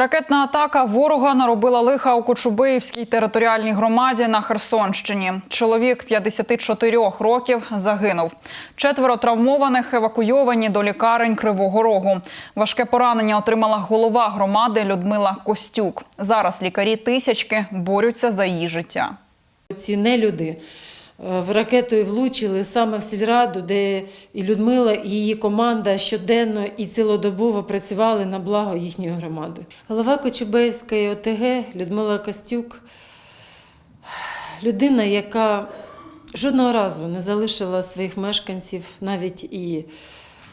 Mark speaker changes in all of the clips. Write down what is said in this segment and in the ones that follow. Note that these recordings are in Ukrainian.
Speaker 1: Ракетна атака ворога наробила лиха у Кочубиївській територіальній громаді на Херсонщині. Чоловік 54 років загинув. Четверо травмованих евакуйовані до лікарень Кривого Рогу. Важке поранення отримала голова громади Людмила Костюк. Зараз лікарі тисячки борються за її життя.
Speaker 2: Ці нелюди е, в ракету влучили саме в сільраду, де і Людмила, і її команда щоденно і цілодобово працювали на благо їхньої громади. Голова Кочубейської ОТГ Людмила Костюк людина, яка жодного разу не залишила своїх мешканців, навіть і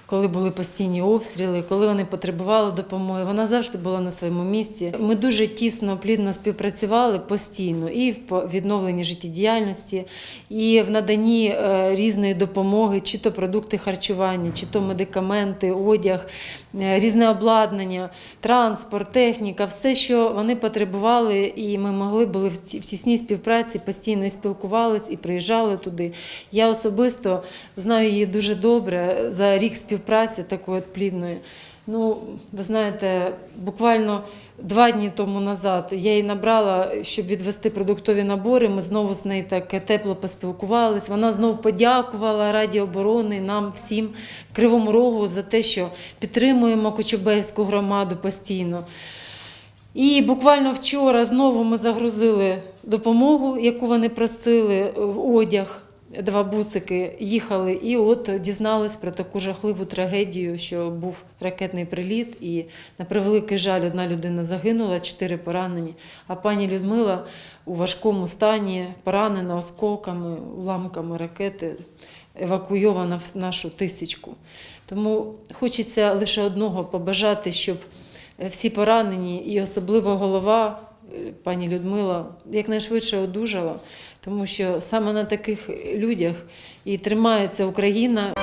Speaker 2: коли були постійні обстріли, коли вони потребували допомоги, вона завжди була на своєму місці. Ми дуже тісно, плідно співпрацювали постійно і в відновленні життєдіяльності, і в наданні е, різної допомоги, чи то продукти харчування, чи то медикаменти, одяг, е, різне обладнання, транспорт, техніка, все, що вони потребували, і ми могли були в ті- тісній співпраці, постійно і спілкувались і приїжджали туди. Я особисто знаю її дуже добре за рік співпраці такої плідної. Ну, ви знаєте, буквально два дні тому назад я її набрала, щоб відвести продуктові набори. Ми знову з нею так тепло поспілкувались. Вона знову подякувала Раді оборони нам всім Кривому Рогу за те, що підтримуємо Кочубейську громаду постійно. І буквально вчора знову ми загрузили допомогу, яку вони просили, в одяг. Два бусики їхали, і от дізнались про таку жахливу трагедію, що був ракетний приліт, і на превеликий жаль, одна людина загинула, чотири поранені. А пані Людмила у важкому стані, поранена осколками, уламками ракети, евакуйована в нашу тисячку. Тому хочеться лише одного побажати, щоб е, всі поранені, і особливо голова, пані Людмила, якнайшвидше одужала, тому що саме на таких людях і тримається Україна.